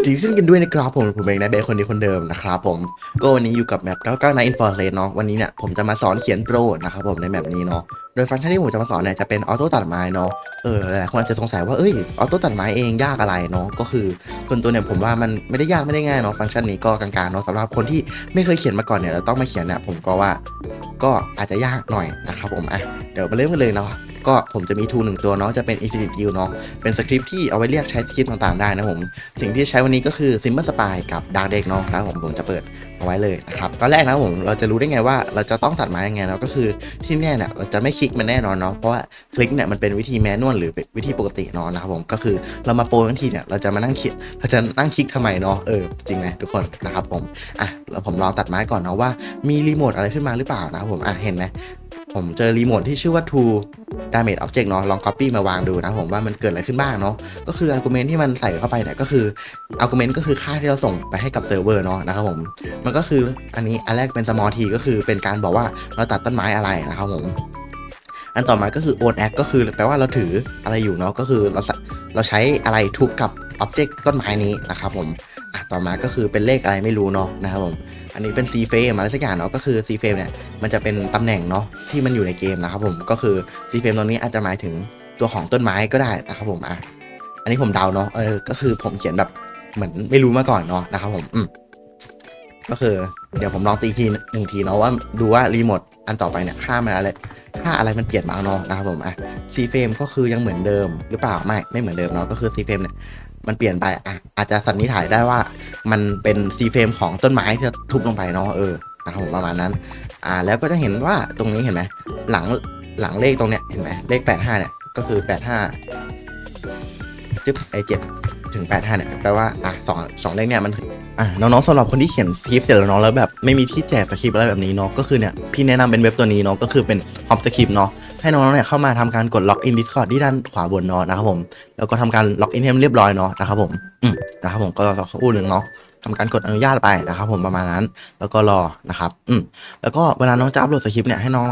วัสดีทุกท่านกันด้วยนะครับผมผมเองนายเบคคนดีคนเดิมนะครับผมก็วันนี้อยู่กับแมป99 9 Info Lane เนาะวันนี้เนี่ยผมจะมาสอนเขียนโปรนะครับผมในแมปนี้เนาะโดยฟังก์ชันที่ผมจะมาสอนเนี่ยจะเป็นออโต้ตัดไม้เนาะเออหลายคนอาจจะสงสัยว่าเอ้ยออโต้ตัดไม้เองยากอะไรเนาะก็คือส่วนตัวเนี่ยผมว่ามันไม่ได้ยากไม่ได้ง่ายเนาะฟังก์ชันนี้ก็กลางๆเนาะสำหรับคนที่ไม่เคยเขียนมาก่อนเนี่ยเราต้องมาเขียนเนี่ยผมก็ว่าก็อาจจะยากหน่อยนะครับผมอะเดี๋ยวมาเริ่มกันเลยเนาะ ก็ผมจะมีทูหนึ่งตัวเนาะจะเป็น Infinite Guild เนาะเป็นสคริปที่เอาไว้เรียกใช้สคริปต่างๆได้นะผม สิ่งที่ใช้วันนี้ก็คือ Simple Spy กับ Dark Deck เนาะนะผมผมจะเปิดเอาไว้เลยนะครับตอนแรกนะผมเราจะรู้ได้ไงว่าเราจะต้องตัดไม้ยังไงเนาะก็คือที่เนี่ยเนี่ยเราจะไม่คลิกมันแน่นอนเนาะเพราะว่าคลิกเนี่ยมันเป็นวิธีแมนนวลหรือวิธีปกติเนาะนะครับผมก็คือเรามาโปรทั้งทีเนี่ยเราจะมานั่งคลิกเราจะนั่งคลิกทำไมเนาะเออจริงไหมทุกคนนะครับผมอะแล้วผมลองตัดไม้ก่อนเนาะว่ามีรีโมทอะไรขึ้นมาหรือเปล่านะครับผมอะเห็นไหม ผมเจอรีโมทที่ชื่อว่า To Damage Object เนาะลอง Copy มาวางดูนะผมว่ามันเกิดอะไรขึ้นบ้างเนาะก็คือ argument ที่มันใส่เข้าไปเนี่ยก็คือ argument ก็คือค่าที่เราส่งไปให้กับเซิร์ฟเวอร์เนาะนะครับผมมันก็คืออันนี้อันแรกเป็น small t ก็คือเป็นการบอกว่าเราตัดต้นไม้อะไรนะครับผมอันต่อมาก็คือ own act ก็คือแปลว่าเราถืออะไรอยู่เนาะก็คือเราเราใช้อะไรทุบกับ object ต้นไม้นี้นะครับผม ต่อมาก็คือเป็นเลขอะไรไม่รู้เนาะนะครับผมอันนี้เป็น C frame อะไรสักอย่างเนาะก็คือ C frame เนี่ยมันจะเป็นตำแหน่งเนาะที่มันอยู่ในเกมนะครับผมก็คือ C frame ตรงนี้อาจจะหมายถึงตัวของต้นไม้ก็ได้นะครับผมอะอันนี้ผมเดาเนาะเออก็คือผมเขียนแบบเหมือนไม่รู้มาก่อนเนาะนะครับผมอืมก็คือเดี๋ยวผมลองตีทีหนึ่งทีเนาะว่าดูว่ารีโมทอันต่อไปเนี่ยค่ามันอะไรค่าอะไรมันเปลี่ยนบ้างเนาะนะครับผมอะ C frame ก็คือยังเหมือนเดิมหรือเปล่าไม่ไม่เหมือนเดิมเนาะก็คือ C frame เนี่ย มันเปลี่ยนไปอะอาจจะสันนิษฐานได้ว่ามันเป็น C frame ของต้นไม้ที่ทุบลงไปเนาะเออนะครับผมประมาณนั้น อ่าแล้วก็จะเห็นว่าตรงนี้เห็นไหมหลังหลังเลขตรงเนี้ยเห็นไหมเลข 85 เนี่ยก็คือ 85จึ๊บไอเจ็ดถึง 85 เนี่ยแปลว่าอะสองสองเลขเนี่ยมันอะน้องๆสำหรับคนที่เขียนสคริปต์เสร็จแล้วเนาะแล้วแบบไม่มีที่แจกสคริปต์อะไรแบบนี้เนาะก็คือเนี่ยพี่แนะนำเป็นเว็บตัวนี้เนาะก็คือเป็นพร้อมสคริปต์เนาะ ให้น้องๆเนี่ยเข้ามาทำการกดล็อกอิน Discord ที่ด้านขวาบนเนาะนะครับผม แล้วก็ทำการล็อกอินให้มันเรียบร้อยเนาะนะครับผมอืมนะครับผมก็รอสักครู่หนึ่งเนาะทำการกดอนุญาตไปนะครับผมประมาณนั้น แล้วก็รอนะครับ อืมแล้วก็เวลาน้องจะอัปโหลดสคริปต์เนี่ยให้น้อง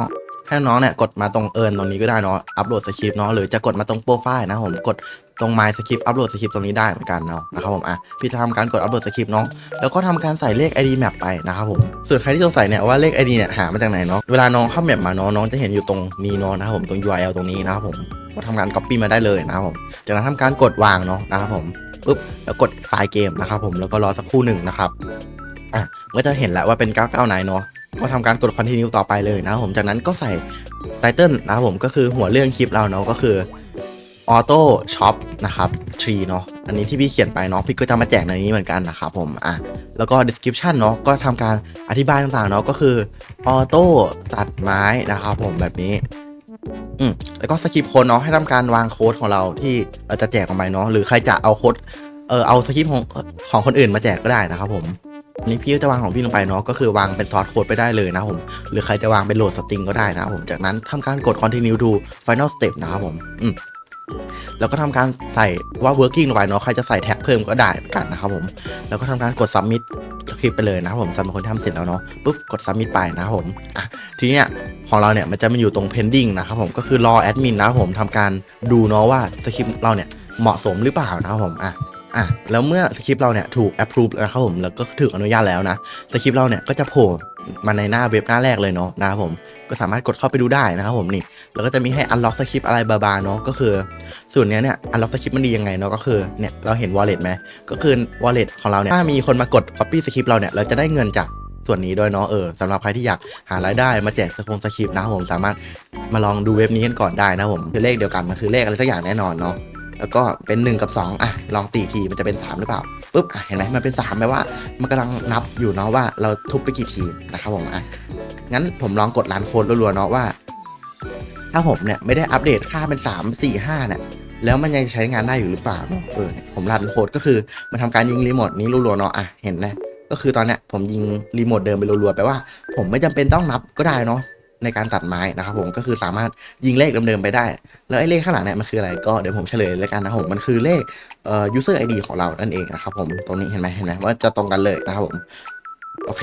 ให้น้องเนี่ยกดมาตรงเอิร์นตรงนี้ก็ได้เนาะอัปโหลดสคริปต์เนาะหรือจะกดมาตรงโปรไฟล์นะผมกดตรง My Script อัปโหลดสคริปต์ตรงนี้ได้เหมือนกันเนาะนะครับผมอะพี่จะทำการกดอัปโหลดสคริปต์เนาะแล้วก็ทำการใส่เลข ID map ไปนะครับผมส่วนใครที่สงสัยเนี่ยว่าเลข ID เนี่ยหามาจากไหนเนาะเวลาน้องเข้าแมปมาเนาะน้องจะเห็นอยู่ตรงนี้เนาะนะครับผมตรง URL ตรงนี้นะครับผมก็ทำการ copy มาได้เลยนะครับผมจากนั้นทำการกดวางเนาะนะครับผมปุ๊บแล้วกดไฟล์เกมนะครับผมแล้วก็รอสักครู่หนึ่งนะครับอะก็จะเห็นแล้วว่าเป็น 99ไหนเนาะ ก็ทำการกด continue ต่อไปเลยนะผมจากนั้นก็ใส่ไตเติลนะครับผมก็คือหัวเรื่องคลิปเราเนาะก็คือ auto shop นะครับ tree เนาะอันนี้ที่พี่เขียนไปเนาะพี่ก็จะมาแจกในนี้เหมือนกันนะครับผมอะแล้วก็ description เนาะก็ทำการอธิบายต่างๆเนาะก็คือ auto ตัดไม้นะครับผมแบบนี้อืมแล้วก็สคริปต์โค้ดเนาะให้ทำการวางโค้ดของเราที่เราจะแจกออกไปเนาะหรือใครจะเอาโค้ดเออเอาสคริปต์ของของคนอื่นมาแจกก็ได้นะครับผม นนี้พี่จะวางของพี่ลงไปเนาะก็คือวางเป็นซอสโค้ดไปได้เลยนะผมหรือใครจะวางเป็นโหลดสตริงก็ได้นะผมจากนั้นทำการกด continue to final step นะครับผมอืมแล้วก็ทำการใส่ว่า working ลงไปเนาะใครจะใส่แท็กเพิ่มก็ได้เหมือนกันนะครับผมแล้วก็ทำการกด submit สคริปไปเลยนะครับผมสำหรับคนที่ทำเสร็จแล้วเนาะปุ๊บกด submit ไปนะครับผมอะทีเนี้ยของเราเนี่ยมันจะมาอยู่ตรง pending นะครับผมก็คือรอแอดมินนะครับผมทำการดูเนาะว่าสคริปเราเนี่ยเหมาะสมหรือเปล่านะครับผมอะ อะแล้วเมื่อสคริปต์เราเนี่ยถูก approve แล้วนะครับผมแล้วก็ถูกอนุญาตแล้วนะสคริปต์เราเนี่ยก็จะโผล่มาในหน้าเว็บหน้าแรกเลยเนาะนะครับผมก็สามารถกดเข้าไปดูได้นะครับผมนี่แล้วก็จะมีให้ unlock สคริปต์อะไรบาๆเนาะก็คือ ส่วนนี้เนี่ย unlock สคริปต์มันดียังไงเนาะก็คือเนี่ยเราเห็น wallet ไหมก็คือ wallet ของเราเนี่ยถ้ามีคนมากด copy สคริปต์เราเนี่ยเราจะได้เงินจากส่วนนี้ด้วยเนาะเออสำหรับใครที่อยากหารายได้มาแจกสคงสคริปต์นะครับผมสามารถมาลองดูเว็บนี้กันก่อนได้นะครับผมคือเลขเดียวกันมันคือเลขอะไรสักอย่างแน่นอนเนาะ แล้วก็เป็น 1 กับ 2 อะ ลองตีทีมันจะเป็น 3 หรือเปล่าปุ๊บอะเห็นไหมมันเป็น3แปลว่า มันกำลังนับอยู่เนาะว่าเราทุบไปกี่ทีนะครับผมอะงั้นผมลองกดรันโค้ดรัวๆเนาะว่า ถ้าผมเนี่ยไม่ได้อัปเดตค่าเป็น 3 4 5เนี่ยแล้วมันยังใช้งานได้อยู่หรือเปล่าเนาะเออผมรันโค้ดก็คือมันทำการยิงรีโมทนี้รัวๆเนาะอะเห็นนะก็คือตอนเนี้ยผมยิงรีโมทเดิมไปรัวๆแปลว่า ผมไม่จำเป็นต้องนับก็ได้เนาะ ในการตัดไม้นะครับผมก็คือสามารถยิงเลขเดิมๆไปได้ แล้วไอ้เลขข้างหลังเนี่ยมันคืออะไรก็เดี๋ยวผมเฉลยเลยกันนะครับผมมันคือเลขเอ่อ user ID ของเรานั่นเองนะครับผมตรงนี้เห็นไหมเห็นไหมว่าจะตรงกันเลยนะครับผมโอเค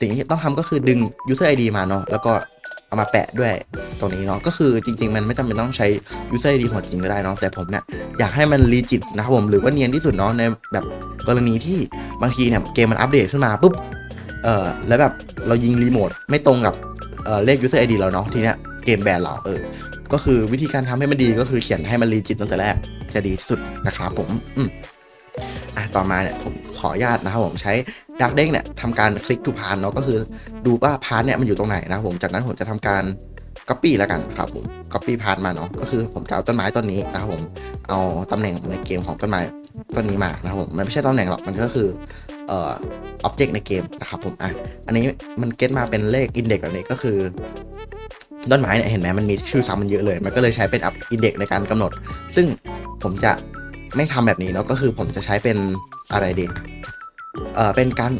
สิ่งที่ต้องทำก็คือดึง user ID มาเนาะแล้วก็เอามาแปะด้วยตรงนี้เนาะก็คือจริง ๆ มันไม่จำเป็นต้องใช้ user ID ของจริงก็ได้เนาะแต่ผมเนี่ยอยากให้มันรีจิตนะครับผมหรือว่าเนียนที่สุดเนาะในแบบกรณีที่บางทีเนี่ยเกมมันอัปเดตขึ้นมาปุ๊บเออแล้วแบบเรายิงรีโมทไม่ตรงกับ เออเลข user ID เราเนาะทีเนี้ยเกมแบนเราเออ ก็คือวิธีการทำให้มันดีก็คือเขียนให้มันรีจิตตั้งแต่แรกจะดีที่สุดนะครับผมอืมอะต่อมาเนี่ยผมขออนุญาตนะครับผมใช้ดักเด้งเนี่ยทำการคลิกทูพานเนาะก็คือดูว่าพานเนี่ยมันอยู่ตรงไหนนะครับผมจากนั้นผมจะทำการ Copy แล้วกันครับผม Copy พานมาเนาะก็คือผมจะเอาต้นไม้ต้นนี้นะครับผมเอาตำแหน่งในเกมของต้นไม้ต้นนี้มานะครับผมมันไม่ใช่ตำแหน่งหรอกมันก็คือ เอ่อ object ในเกมนะครับผมอะอันนี้มันเก็ตมาเป็นเลข index แบบนี้ก็คือต้นไม้เนี่ยเห็นไหมมันมีชื่อซ้ำมันเยอะเลย มันก็เลยใช้เป็นอัพอินเด็กในการกำหนด ซึ่งผมจะไม่ทำแบบนี้เนาะก็คือผมจะใช้เป็นอะไรดีเอ่อเป็นการ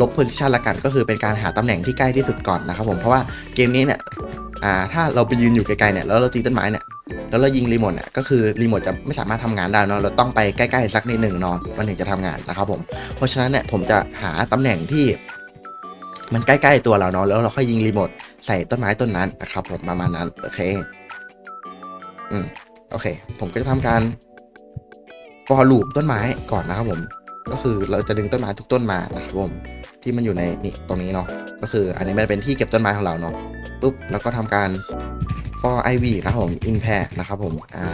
ลบโพซิชันละกันก็คือเป็นการหาตำแหน่งที่ใกล้ที่สุดก่อนนะครับผมเพราะว่าเกมนี้เนี่ย อ่าถ้าเราไปยืนอยู่ไกลๆเนี่ยแล้วเราตีต้นไม้เนี่ยแล้วเรายิงรีโมทเนี่ยก็คือรีโมทจะไม่สามารถทำงานได้เนาะเราต้องไปใกล้ๆสักนิดหนึ่งเนาะมันถึงจะทำงานนะครับผมเพราะฉะนั้นเนี่ยผมจะหาตำแหน่งที่มันใกล้ๆตัวเราเนาะแล้วเราค่อยยิงรีโมทใส่ต้นไม้ต้นนั้นนะครับผมประมาณนั้นโอเคอืมโอเค ผมก็จะทำการ for loop ต้นไม้ก่อนนะครับผม ก็คือเราจะดึงต้นไม้ทุกต้นมานะครับผมที่มันอยู่ในนี่ตรงนี้เนาะก็คืออันนี้มันเป็นที่เก็บต้นไม้ของเราเนาะ ปุ๊บแล้วก็ทำการ for iv นะครับผม in pair นะครับผมอ่า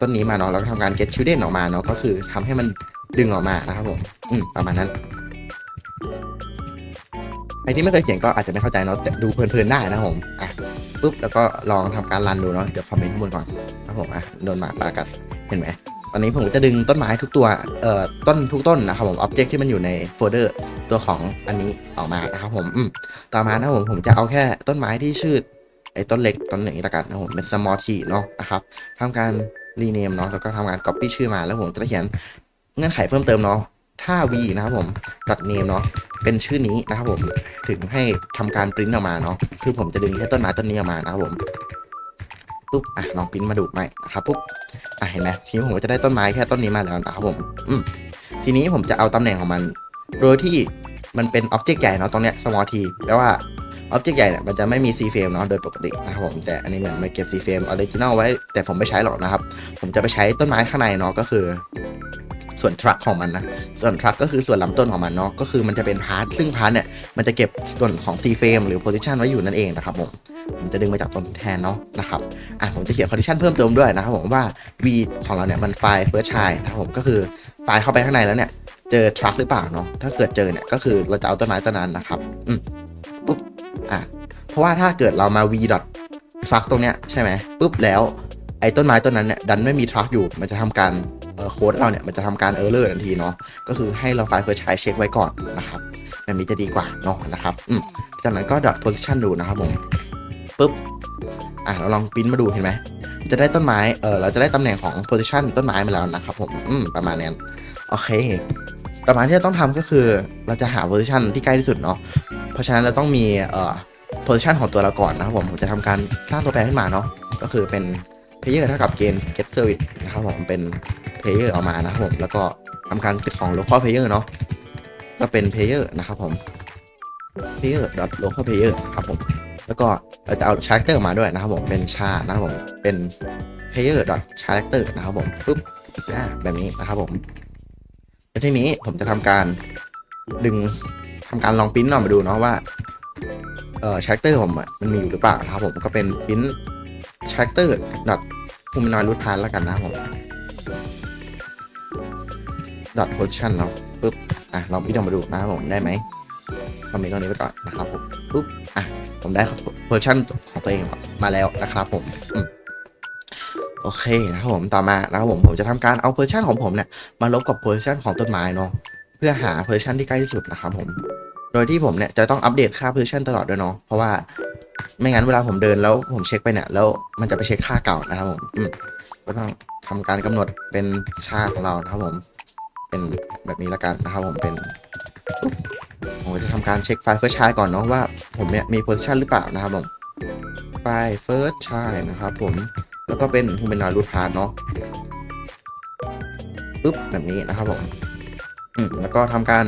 ต้นนี้มาเนาะแล้วก็ทำการ get children ออกมาเนาะก็คือทำให้มันดึงออกมานะครับผมอืมประมาณนั้นใครที่ไม่เคยเขียนก็อาจจะไม่เข้าใจเนาะแต่ดูเพลินๆได้นะครับผมอะปุ๊บแล้วก็ลองทำการรันดูเนาะเดี๋ยวคอมเมนต์ข้างบนก่อนนะครับผมอะโดนหมาปากัดเห็นไหม ตอนนี้ผมจะดึงต้นไม้ทุกตัว เอ่อ ต้นทุกต้นนะครับผม อ็อบเจกต์ที่มันอยู่ในโฟลเดอร์ตัวของอันนี้ออกมานะครับผมอืมต่อมานะครับผม ผมจะเอาแค่ต้นไม้ที่ชื่อไอ้ต้นเล็กต้นหนึ่งนี้ละกันนะครับผม เป็น small tree เนาะนะครับทำการ rename เนาะ แล้วก็ทำการ copy ชื่อมา แล้วผมจะเขียนเงื่อนไขเพิ่มเติมเนาะ ถ้า v นะครับผม name เนาะ เป็นชื่อนี้นะครับผม ถึงให้ทำการปริ้นออกมาเนาะ คือผมจะดึงแค่ต้นไม้ต้นนี้ออกมานะครับผม ปุ๊บอะลองปริ้นมาดูใหม่นะครับปุ๊บอะเห็นไหมทีนี้ผมก็จะได้ต้นไม้แค่ต้นนี้มาแล้วนะครับผมอืมทีนี้ผมจะเอาตำแหน่งของมัน โดยที่มันเป็นอ็อบเจกต์ใหญ่เนาะตรงเนี้ย small t แปลว่าอ็อบเจกต์ใหญ่เนี่ยมันจะไม่มี C frame เนาะโดยปกตินะครับผมแต่อันนี้เหมือนมันเก็บ C frame original ไว้แต่ผมไม่ใช้หรอกนะครับ ผมจะไปใช้ต้นไม้ข้างในเนาะก็คือ ส่วนทรัคของมันนะ ส่วนทรัคก็คือส่วนลำต้นของมันเนาะ ก็คือมันจะเป็นพาร์ท ซึ่งพาร์ทเนี่ย มันจะเก็บส่วนของ C frame หรือ position ไว้อยู่นั่นเองนะครับผม ผมจะดึงมาจากต้นแทนเนาะนะครับ อะผมจะเขียน condition เพิ่มเติมด้วยนะครับผมว่า v ของเราเนี่ยมันไฟล์ first child นะครับผมก็คือไฟล์เข้าไปข้างในแล้วเนี่ยเจอ truck หรือเปล่าเนาะ ถ้าเกิดเจอเนี่ยก็คือเราจะเอาต้นไม้ต้นนั้นนะครับอืมปุ๊บ อะ เพราะว่าถ้าเกิดเรามา v dot truck ตรงเนี้ยใช่ไหมปุ๊บแล้วไอ้ต้นไม้ต้นนั้นเนี่ยดันไม่มี truck อยู่มันจะทำการ โค้ดเราเนี่ยมันจะทำการ error ทันทีเนาะก็คือให้เราไฟล์ first child เช็คไว้ก่อนนะครับแบบนี้จะดีกว่าเนาะนะครับอืมจากนั้นก็ dot position ดูนะครับผมปุ๊บอะเราลองปริ้นมาดูเห็นไหมจะได้ต้นไม้เออเราจะได้ตำแหน่งของ position ต้นไม้มาแล้วนะครับผมอืมประมาณนั้นโอเคต่อมาที่เราต้องทำก็คือเราจะหา position ที่ใกล้ที่สุดเนาะเพราะฉะนั้นเราต้องมีเอ่อ position ของตัวเราก่อนนะครับผมผมจะทำการสร้างตัวแปรขึ้นมาเนาะก็คือเป็น player เท่ากับเกณฑ์ get service นะครับผมเป็น player ออกมานะครับผมแล้วก็ทำการเป็นของ local player เนาะก็เป็น player นะครับผม player dot local player ครับผมแล้วก็เราจะเอา character มาด้วยนะครับผมเป็นชานะครับผมเป็น player dot character นะครับผมปุ๊บอ่าแบบนี้นะครับผมแล้วทีนี้ผมจะทำการดึงทำการลองปริ้นออกมาดูเนาะว่าเอ่อ character ผมมันมีอยู่หรือเปล่านะครับผมก็เป็นปริ้น character dot humanoid root path แล้วกันนะครับผม dot position เนาปุ๊บอะลองปริ้ออกมาดูนะครับผมได้ไหมคอมเมนต์ตรงนี้ไปก่อนนะครับผมปุ๊บอะผมได้เวอร์ชันของตัวเองมาแล้วนะครับผมโอเคนะครับผมต่อมานะครับผมผมจะทำการเอาเวอร์ชันของผมเนี่ยมาลบกับเวอร์ชันของต้นไม้เนาะเพื่อหาเวอร์ชันที่ใกล้ที่สุดนะครับผม โดยที่ผมเนี่ยจะต้องอัปเดตค่าเวอร์ชันตลอดด้วยเนาะเพราะว่าไม่งั้นเวลาผมเดินแล้วผมเช็คไปเนี่ยแล้วมันจะไปเช็คค่าเก่านะครับผมอืมก็ต้องทำการกำหนดเป็นชาของเรานะครับผม เป็นแบบนี้ละกันนะครับผมเป็นผมจะทำการเช็คไฟล์ first child ก่อนเนาะว่าผมเนี่ยมี position หรือเปล่านะครับผมไฟล์ first child นะครับผมแล้วก็เป็น humanoid root path เนาะปึ๊บแบบนี้นะครับผมอืมแล้วก็ทำการ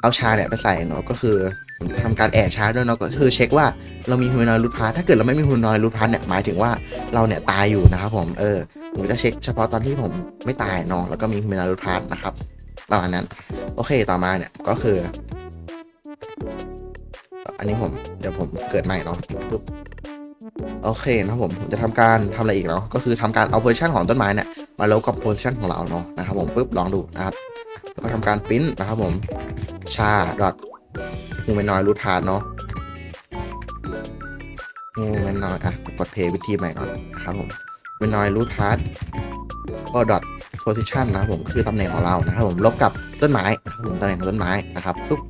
เอาชาเนี่ยไปใส่เนาะก็คือผมทำการแอบชาด้วยเนาะก็คือเช็คว่าเรามีฮูมานอยรูทพาร์ถ้าเกิดเราไม่มีฮูมานอยรูทพาร์เนี่ยหมายถึงว่าเราเนี่ยตายอยู่นะครับผมเออ ผมจะเช็คเฉพาะตอนที่ผมไม่ตายเนาะแล้วก็มีฮูมานอยรูทพาร์ทนะครับประมาณนั้น โอเคต่อมาเนี่ยก็คือ อันนี้ผมเดี๋ยวผมเกิดใหม่เนาะปุ๊บโอเคนะผมผมจะทำการทำอะไรอีกเนาะก็คือทำการเอาโพซิชันของต้นไม้เนี่ยมาลบกับโพซิชันของเราเนาะนะครับผมปุ๊บลองดูนะครับแล้วก็ทำการปริ้นนะครับผมชาดอทฮูแมนอยรูทาร์เนาะฮูแมนอยอะกดเพย์วิธีใหม่ก่อนนะครับผม ฮูแมนอยรูทาร์ก็ดอทโพซิชันนะครับผมคือตำแหน่งของเรานะครับผมลบกับต้นไม้นะครับผมตำแหน่งของต้นไม้นะครับปุ๊บ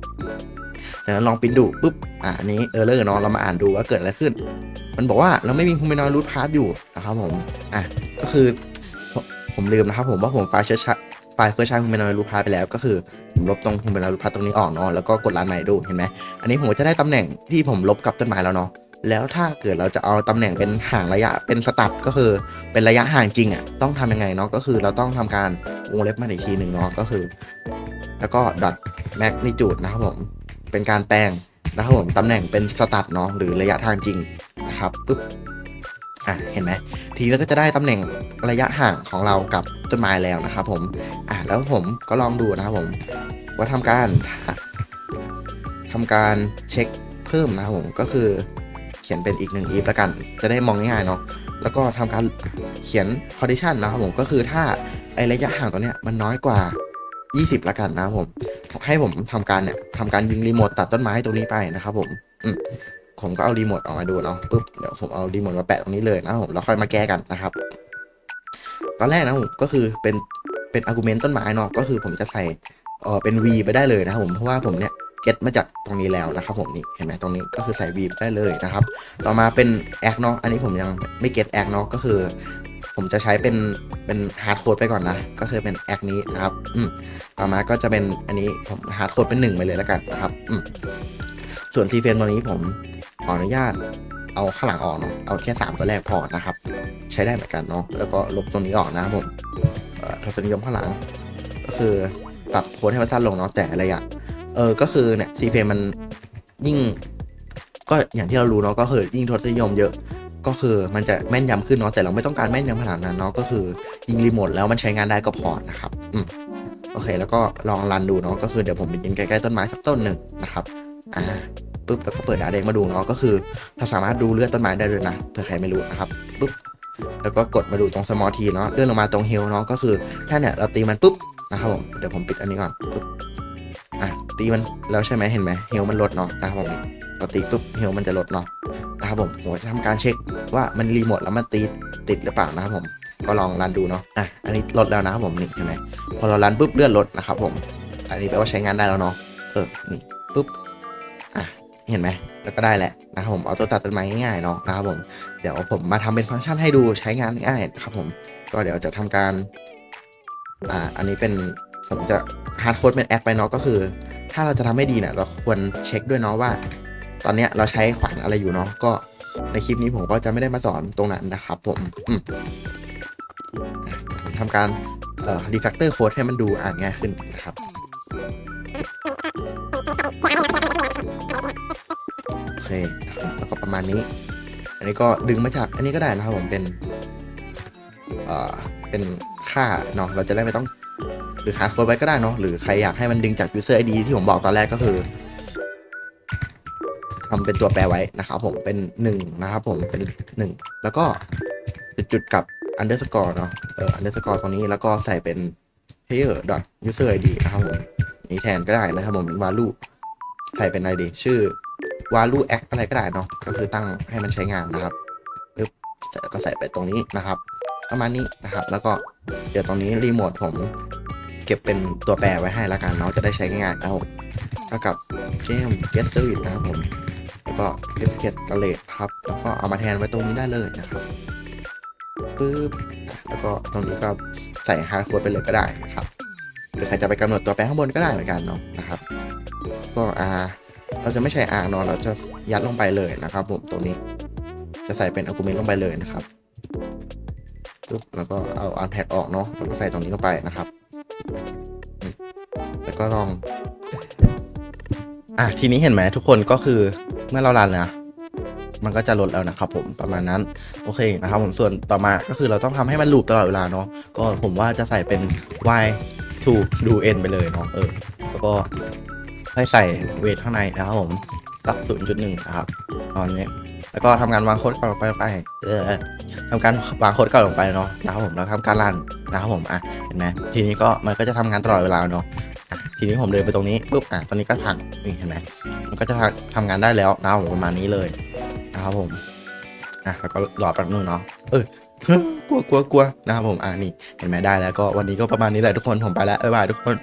เดี๋ยวลองปิ้นดูปุ๊บอะอันนี้เออเลอร์เนาะเรามาอ่านดูว่าเกิดอะไรขึ้น มันบอกว่าเราไม่มี h ู m ม n นอยรูทพาร์ทอยู่นะครับผมอะก็คือผมลืมนะครับผมว่าผมไฟล์เชื้อชาไฟล์เฟิร์สชา h ู m ม n นอยรูทพาร์ทไปแล้วก็คือผมลบตรง h ู m ม n นอยรูทพาร์ทตรงนี้ออกเนาะแล้วก็กดรันใหม่ดูเห็นไหมอันนี้ผมจะได้ตำแหน่งที่ผมลบกับต้นไม้แล้วเนาะ แล้วถ้าเกิดเราจะเอาตำแหน่งเป็นห่างระยะเป็นสตัดก็คือเป็นระยะห่างจริงอะต้องทำยังไงเนาะก็คือเราต้องทำการวงเล็บมาอีกทีหนึ่งเนาะก็คือ แล้วก็ dot magnitude นะครับผมเป็นการแปลงนะครับผมตำแหน่งเป็นสตัดเนาะหรือระยะทางจริงนะครับปุ๊บอะเห็นไหมทีนี้เราก็จะได้ตำแหน่งระยะห่างของเรากับต้นไม้แล้วนะครับผมอะแล้วผมก็ลองดูนะครับผมว่าทำการทำการเช็คเพิ่มนะครับผมก็คือ ขียนเป็นอีกหนึ่งอีฟละกัน จะได้มองง่ายๆเนาะแล้วก็ทำการเขียน condition นะครับผมก็คือถ้าไอระยะห่างตัวเนี้ยมันน้อยกว่า 20ละกันนะครับผม ให้ผมทำการเนี่ยทำการยิงรีโมทตัดต้นไม้ตรงนี้ไปนะครับผมอืมผมก็เอารีโมทออกมาดูเนาะปุ๊บเดี๋ยวผมเอารีโมทมาแปะตรงนี้เลยนะครับผมแล้วค่อยมาแก้กันนะครับ ตอนแรกนะผมก็คือเป็นเป็นอาร์กิวเมนต์ต้นไม้เนาะก็คือผมจะใส่เออเป็น V ไปได้เลยนะครับผมเพราะว่าผมเนี่ย ก็ตมาจากตรงนี้แล้วนะครับผมนี่เห็นไหมตรงนี้ก็คือใส่ V ไปได้เลยนะครับ ต่อมาเป็นแอคเนาะอันนี้ผมยังไม่เก็ตแอคเนาะก็คือ ผมจะใช้เป็นเป็นฮาร์ดโค้ดไปก่อนนะ ก็คือเป็นแอคนี้นะครับอืมต่อมาก็จะเป็นอันนี้ผมฮาร์ดโค้ดเป็นหนึ่งไปเลยแล้วกันนะครับอืมส่วนซีเฟนตัวนี้ผมขออนุญาตเอาข้างหลังออกเนาะเอาแค่สามตัวแรกพอนะครับ ใช้ได้เหมือนกันเนาะแล้วก็ลบตรงนี้ออกนะครับผมทศนิยมข้างหลัง ก็คือปรับโค้ดให้มันสั้นลงเนาะแต่ระยะ เออก็คือเนี่ยซีเฟนมันยิ่ง ก็อย่างที่เรารู้เนาะก็คือยิ่งทศนิยมเยอะก็คือมันจะแม่นยำขึ้นเนาะแต่เราไม่ต้องการแม่นยำขนาดนั้นเนาะก็คือยิงรีโมทแล้วมันใช้งานได้ก็พอนะครับอืมโอเค แล้วก็ลองรันดูเนาะก็คือเดี๋ยวผมไปยิงใกล้ๆต้นไม้สักต้นหนึ่งนะครับอ่าปุ๊บแล้วก็เปิดดาเด็กมาดูเนาะก็คือเราสามารถดูเลือดต้นไม้ได้เลยนะเผื่อใครไม่รู้นะครับปุ๊บแล้วก็กดมาดูตรง small t เนาะเลื่อนลงมาตรง heal เนาะก็คือถ้าเนี่ยเราตีมันปุ๊บนะครับผมเดี๋ยวผมปิดอันนี้ก่อนปุ๊บ ตีมันแล้วใช่ไหมเห็นไหม heal มันลดเนาะนะครับผมเราตีปุ๊บ heal มันจะลดเนาะนะครับผมผมจะทำการเช็คว่ามันรีโมทแล้วมันตีติดหรือเปล่านะครับผมก็ลองรันดูเนาะอะอันนี้ลดแล้วนะครับผมนี่เห็นไหมพอเรารันปุ๊บเลื่อนลดนะครับผมอันนี้แปลว่าใช้งานได้แล้วเนาะเออนี่ปุ๊บอะเห็นไหมแล้วก็ได้แหละนะครับผมเอาตัวตัดต้นไม้ง่ายๆเนาะนะครับผมเดี๋ยวผมมาทำเป็นฟังก์ชันให้ดูใช้งานง่ายนะครับผมก็เดี๋ยวจะทำการอ่าอันนี้เป็นผมจะฮาร์ดโค้ดเป็นแอปไปเนาะก็คือ ถ้าเราจะทำให้ดีเนี่ยเราควรเช็คด้วยเนาะว่า ตอนเนี้ยเราใช้ขวานอะไรอยู่เนาะก็ในคลิปนี้ผมก็จะไม่ได้มาสอนตรงนั้นนะครับผมผมทำการเอ่อรีแฟกเตอร์โค้ดให้มันดูอ่านง่ายขึ้นนะครับโอเคแล้วก็ประมาณนี้ อันนี้ก็ดึงมาจากอันนี้ก็ได้นะครับผมเป็น เอ่อ เป็นค่าเนาะเราจะได้ไม่ต้อง รือหาโค้ดไว้ก็ได้เนาะหรือใครอยากให้มันดึงจาก user ID ที่ผมบอกตอนแรกก็คือทำเป็นตัวแปรไว้นะครับผมเป็นหนึ่งนะครับผมเป็นหนึ่งแล้วก็จุดๆกับ underscore เนาะเออ underscore ตรงนี้แล้วก็ใส่เป็น player dot user id นะครับผมนี้แทนก็ได้นะครับผม value ใส่เป็นอะไรดีชื่อ value act อะไรก็ได้เนาะก็คือตั้งให้มันใช้งานนะครับปึ๊บก็ใส่ไปตรงนี้นะครับ ประมาณนี้นะครับ แล้วก็เดี๋ยวตรงนี้รีโมทผม เก็บเป็นตัวแปรไว้ให้แล้วกันเนาะจะได้ใช้ง่ายๆนะครับผมเท่ากับเกม get service นะครับผมแล้วก็ duplicate rate ครับแล้วก็เอามาแทนไว้ตรงนี้ได้เลยนะครับปึ๊บแล้วก็ตรงนี้ก็ใส่ hard code ไปเลยก็ได้นะครับ หรือใครจะไปกำหนดตัวแปรข้างบนก็ได้เหมือนกันเนาะนะครับ ก็ R เราจะไม่ใช้ R เนาะเราจะยัดลงไปเลยนะครับผมตรงนี้จะใส่เป็น argument ลงไปเลยนะครับปึ๊บแล้วก็เอา unpack ออกเนาะแล้วก็ใส่ตรงนี้ลงไปนะครับ แล้วก็ลอง อะทีนี้เห็นไหมทุกคนก็คือเมื่อเรารันนะมันก็จะลดแล้วนะครับผมประมาณนั้นโอเคนะครับผมส่วนต่อมาก็คือเราต้องทำให้มันลูปตลอดเวลาเนาะก็ผมว่าจะใส่เป็น y to do n ไปเลยเนาะเออแล้วก็ให้ใส่เวทข้างในนะครับผมสัก0.1นะครับ ตอนนี้ แล้วก็ทำการวางโค้ดก่อนลงไปไปเออทำการวางโค้ดก่อนลงไปเนาะนะครับผมแล้วทำการรัน นะครับผมอะเห็นไหมทีนี้ก็มันก็จะทำงานตลอดเวลาเนาะะทีนี้ผมเดินไปตรงนี้ปุ๊บอะตอนนี้ก็พังนี่เห็นไหมมันก็จะทำงานได้แล้วนะครับผมประมาณนี้เลยนะครับผมอะแล้วก็รอแป๊บนึงเนาะเออกลัวกลัวกลัวนะครับผมอะนี่เห็นไหมได้แล้วก็วันนี้ก็ประมาณนี้แหละทุกคนผมไปแล้วบ๊ายบายทุกคน